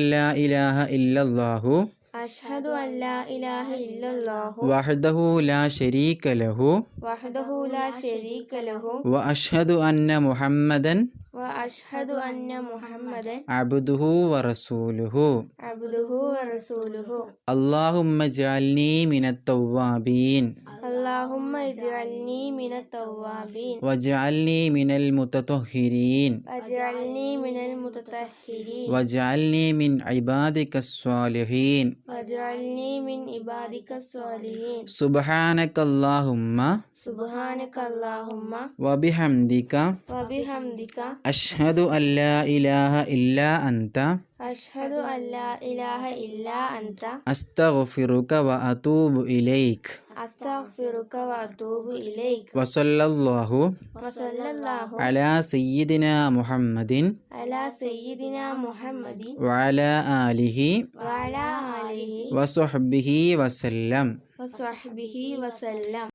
لا إله إلا الله أشهد أن لا إله إلا الله وحده لا شريك له وحده لا شريك له وأشهد أن محمدا وأشهد أن محمدا عبده ورسوله عبده ورسوله اللهم اجعلني من التوابين اللهم اجعلني من التوابين. واجعلني من المتطهرين. واجعلني من المتطهرين. واجعلني من عبادك الصالحين. واجعلني من عبادك الصالحين. سبحانك اللهم سبحانك اللهم. وبحمدك وبحمدك. أشهد أن لا إله إلا أنت أشهد أن لا إله إلا أنت. أستغفرك وأتوب إليك. أستغفرك وأتوب إليك. وصلى الله وصلى الله على سيدنا محمد. على سيدنا محمد. وعلى آله وعلى آله وصحبه وسلم. وصحبه وسلم.